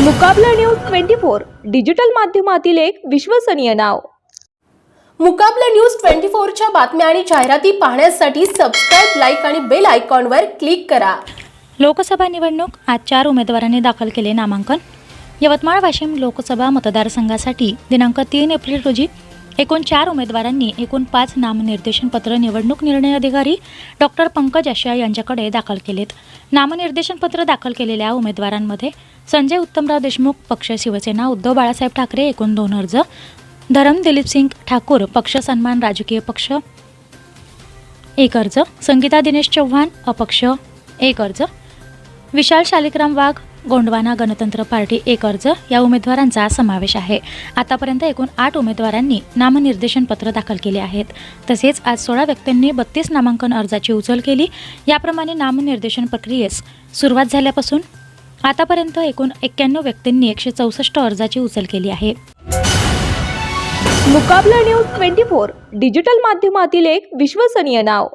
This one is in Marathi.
मुकाबला न्यूज ट्वेंटी फोर डिजिटल माध्यमातील एक विश्वसनीय नाव. मुकाबला न्यूज ट्वेंटी फोरच्या बातम्या आणि जाहिराती पाहण्यासाठी सबस्क्राईब लाईक आणि बेल आयकॉनवर क्लिक करा. लोकसभा निवडणूक आज चार उमेदवारांनी दाखल केले नामांकन. यवतमाळ वाशिम लोकसभा मतदारसंघासाठी दिनांक तीन एप्रिल रोजी एकूण चार उमेदवारांनी एकूण पाच नामनिर्देशनपत्र निवडणूक निर्णय अधिकारी डॉक्टर पंकज आशिया यांच्याकडे दाखल केलेत. नामनिर्देशनपत्र दाखल केलेल्या उमेदवारांमध्ये संजय उत्तमराव देशमुख पक्ष शिवसेना उद्धव बाळासाहेब ठाकरे एकूण दोन अर्ज. धरम दिलीप सिंग ठाकूर पक्ष सन्मान राजकीय पक्ष. एक अर्ज. संगीता दिनेश चव्हाण अपक्ष. एक अर्ज. विशाल शालिकराम वाघ गोंडवाना गणतंत्र पार्टी एक अर्ज. या उमेदवारांचा समावेश आहे. आतापर्यंत एकूण आठ उमेदवारांनी नामनिर्देशन पत्र दाखल केले आहेत. तसेच आज सोळा व्यक्तींनी बत्तीस नामांकन अर्जाची उचल केली. याप्रमाणे नामनिर्देशन प्रक्रियेस सुरुवात झाल्यापासून आतापर्यंत एकूण एक्क्याण्णव व्यक्तींनी एकशे चौसष्ट अर्जाची उचल केली आहे. मुकाबला न्यूज ट्वेंटी फोर डिजिटल माध्यमातील एक विश्वसनीय नाव.